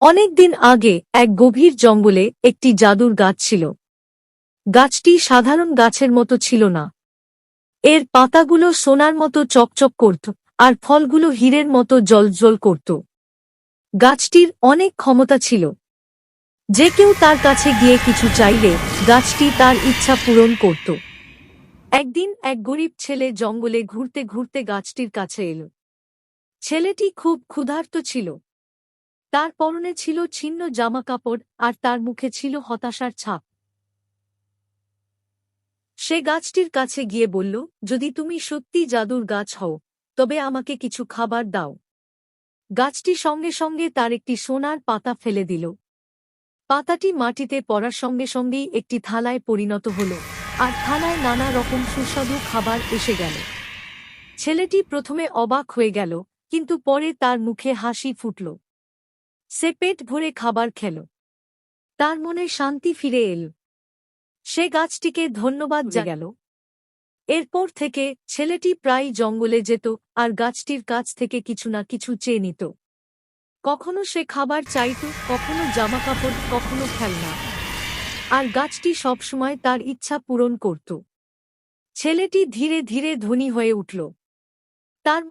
অনেক দিন আগে এক গভীর জঙ্গলে একটি জাদুর গাছ ছিল। গাছটি সাধারণ গাছের মতো ছিল না। এর পাতাগুলো সোনার মতো চকচক করত আর ফলগুলো হীরের মতো জলজল করত। গাছটির অনেক ক্ষমতা ছিল। যে কেউ তার কাছে গিয়ে কিছু চাইলে গাছটি তার ইচ্ছা পূরণ করত। একদিন এক গরিব ছেলে জঙ্গলে ঘুরতে ঘুরতে গাছটির কাছে এল। ছেলেটি খুব ক্ষুধার্ত ছিল। তার পরনে ছিল ছিন্ন জামাকাপড় আর তার মুখে ছিল হতাশার ছাপ। সে গাছটির কাছে গিয়ে বলল, যদি তুমি সত্যি জাদুর গাছ হও, তবে আমাকে কিছু খাবার দাও। গাছটি সঙ্গে সঙ্গে তার একটি সোনার পাতা ফেলে দিল। পাতাটি মাটিতে পড়ার সঙ্গে সঙ্গেই একটি থালায় পরিণত হল, আর থালায় নানা রকম সুস্বাদু খাবার এসে গেল। ছেলেটি প্রথমে অবাক হয়ে গেল, কিন্তু পরে তার মুখে হাসি ফুটল। সে পেট ভরে খাবার খেল। তার মনে শান্তি ফিরে এল। সে গাছটিকে ধন্যবাদ গেল এরপর থেকে ছেলেটি প্রায় জঙ্গলে যেত আর গাছটির কাছ থেকে কিছু না কিছু চেয়ে নিত। কখনো সে খাবার চাইত কখনো জামাকাপড় কখনো খেলনা। আর গাছটি সবসময় তার ইচ্ছা পূরণ করত। ছেলেটি ধীরে ধীরে ধনী হয়ে উঠল। তার